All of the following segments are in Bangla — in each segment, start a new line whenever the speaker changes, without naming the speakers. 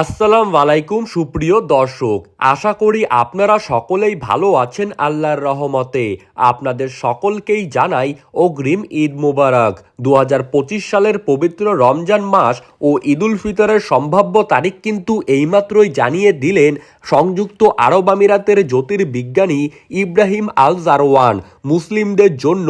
আসসালাম আলাইকুম, সুপ্রিয় দর্শক। আশা করি আপনারা সকলেই ভালো আছেন আল্লাহর রহমতে। আপনাদের সকলকেই জানাই অগ্রিম ঈদ মুবারক। দু হাজার পঁচিশ সালের পবিত্র রমজান মাস ও ঈদুল ফিতরের সম্ভাব্য তারিখ কিন্তু এইমাত্রই জানিয়ে দিলেন সংযুক্ত আরব আমিরাতের জ্যোতির্বিজ্ঞানী ইব্রাহিম আল জারওয়ান। মুসলিমদের জন্য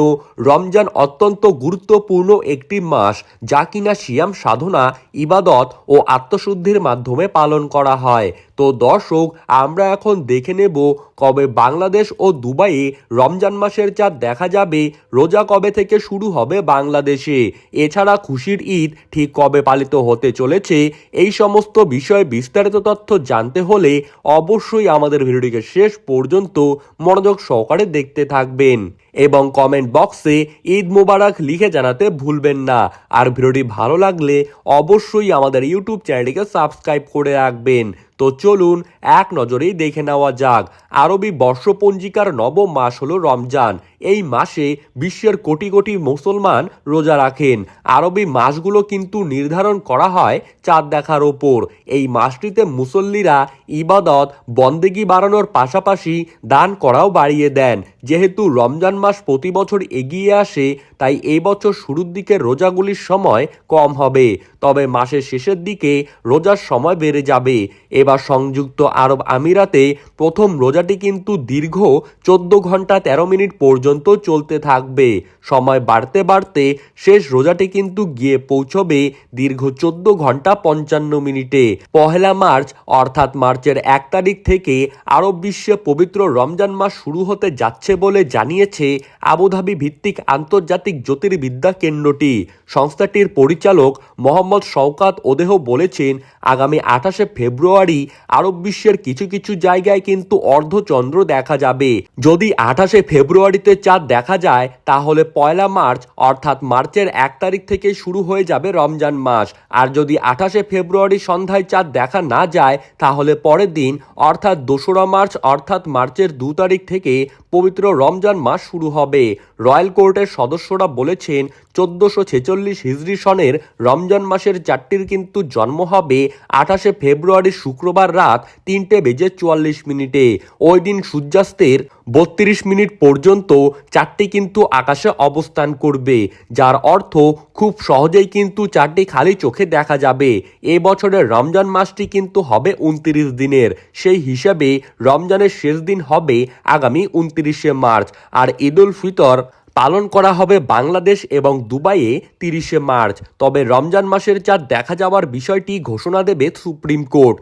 রমজান অত্যন্ত গুরুত্বপূর্ণ একটি মাস, যা কিনা সিয়াম সাধনা, ইবাদত ও আত্মশুদ্ধির মাধ্যমে। পালন করা হয় তো দর্শক, আমরা এখন দেখে নেব কবে বাংলাদেশ ও দুবাইয়ে রমজান মাসের চাঁদ দেখা যাবে, রোজা কবে থেকে শুরু হবে বাংলাদেশে। এছাড়া খুশির ঈদ ঠিক কবে পালিত হতে চলেছে, এই সমস্ত বিষয়ে বিস্তারিত তথ্য জানতে হলে অবশ্যই আমাদের ভিডিওটিকে শেষ পর্যন্ত মনোযোগ সহকারে দেখতে থাকবেন এবং কমেন্ট বক্সে ঈদ মোবারক লিখে জানাতে ভুলবেন না। আর ভিডিওটি ভালো লাগলে অবশ্যই আমাদের ইউটিউব চ্যানেলটিকে সাবস্ক্রাইব করে রাখবেন। তো চলুন এক নজরেই দেখে নেওয়া যাক। আরবি বর্ষপঞ্জিকার নবম মাস হলো রমজান। এই মাসে বিশ্বের কোটি কোটি মুসলমান রোজা রাখেন। আরবি মাসগুলো কিন্তু নির্ধারণ করা হয় চাঁদ দেখার ওপর। এই মাসটিতে মুসল্লিরা ইবাদত বন্দেগি বাড়ানোর পাশাপাশি দান করাও বাড়িয়ে দেন। যেহেতু রমজান মাস প্রতি বছর এগিয়ে আসে, তাই এই বছর শুরুর দিকে রোজাগুলির সময় কম হবে। তবে মাসের শেষের দিকে রোজার সময় বেড়ে যাবে। এবার সংযুক্ত আরব আমিরাতে প্রথম রোজাটি কিন্তু দীর্ঘ চোদ্দ ঘণ্টা তেরো মিনিট পর্যন্ত চলতে থাকবে। সময় বাড়তে বাড়তে শেষ রোজাটি কিন্তু গিয়ে পৌঁছবে দীর্ঘ চোদ্দ ঘণ্টা পঞ্চান্ন মিনিটে। পহেলা মার্চ, অর্থাৎ মার্চের এক তারিখ থেকে আরব বিশ্বে পবিত্র রমজান মাস শুরু হতে যাচ্ছে বলে জানিয়েছে আবুধাবি ভিত্তিক আন্তর্জাতিক জ্যোতির্বিদ্যা কেন্দ্রটি। সংস্থাটির পরিচালক মোহাম্মদ শওকাত ওদেহ বলেছেন, আগামী আঠাশে ফেব্রুয়ারি আরব বিশ্বের কিছু কিছু জায়গায় কিন্তু অর্ধচন্দ্র দেখা যাবে। যদি আঠাশে ফেব্রুয়ারিতে চাঁদ দেখা যায়, তাহলে পয়লা মার্চ অর্থাৎ মার্চের এক তারিখ থেকে শুরু হয়ে যাবে রমজান মাস। আর যদি আঠাশে ফেব্রুয়ারি সন্ধ্যায় চাঁদ দেখা না যায়, তাহলে পরের দিন অর্থাৎ দোসরা মার্চ অর্থাৎ মার্চের দু তারিখ থেকে পবিত্র রমজান মাস শুরু হবে। রয়্যাল কোর্টের সদস্যরা বলেছেন, চোদ্দশো ছেচল্লিশ হিজরি সনের রমজান মাসের চারটির কিন্তু জন্ম হবে আঠাশে ফেব্রুয়ারি শুক্রবার রাত তিনটে বেজে চুয়াল্লিশ মিনিটে। ওই দিন সূর্যাস্তের বত্রিশ মিনিট পর্যন্ত চারটি কিন্তু আকাশে অবস্থান করবে, যার অর্থ খুব সহজেই কিন্তু চারটি খালি চোখে দেখা যাবে। এ বছরের রমজান মাসটি কিন্তু হবে উনত্রিশ দিনের। সেই হিসাবে রমজানের শেষ দিন হবে আগামী উনত্রিশে মার্চ আর ঈদ উল ফিতর পালন করা হবে বাংলাদেশ এবং দুবাইয়ে তিরিশে মার্চ। তবে রমজান মাসের চাঁদ দেখা যাওয়ার বিষয়টি ঘোষণা দেবে সুপ্রিম কোর্ট।